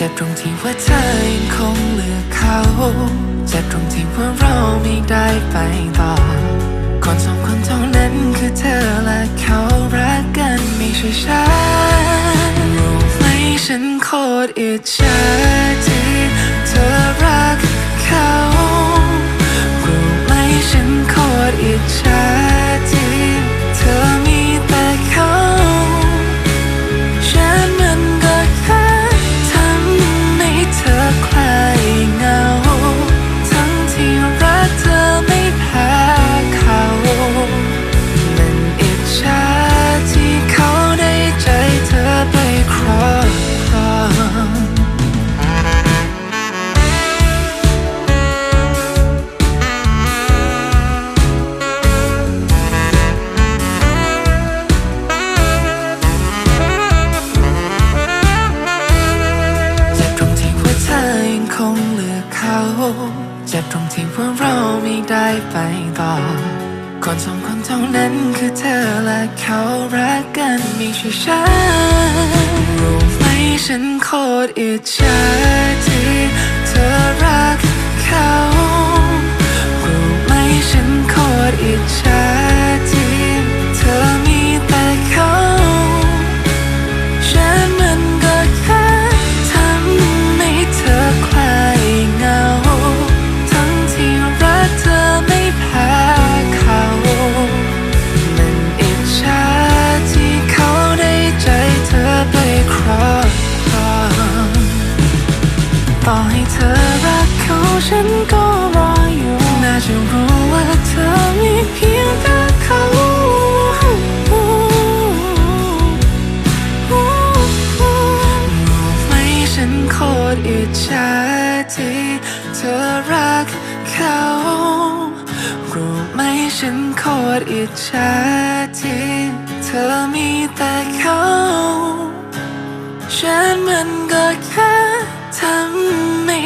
จ็บตรงที่ว่าเธอยังคงเลือกเขาเจ็บตรงที่ว่าเราไม่ได้ไปต่อคนสองคนเท่านั้นคือเธอและเขารักกันไม่ใช่ฉันรู้ไหมฉันโคตรอิจฉาที่เธอรักเขา เขาจ็บตรงที่ว่าเราไม่ได้ไปต่อ คนสองคนเท่านั้นคือเธอและเขารักกันไม่ใช่ฉันรู้ไหมฉันโคตรอิจฉาที่ ต่อให้เธอรักเขาฉันก็รออยู่ น่าจะรู้ว่าเธอมีเพียงแต่เขารู้ไหมฉันโคตรอิจฉาที่เธอรักเขารู้ไหมฉันโคตรอิจฉาที่เธอมีแต่เขาฉันมันก็แค่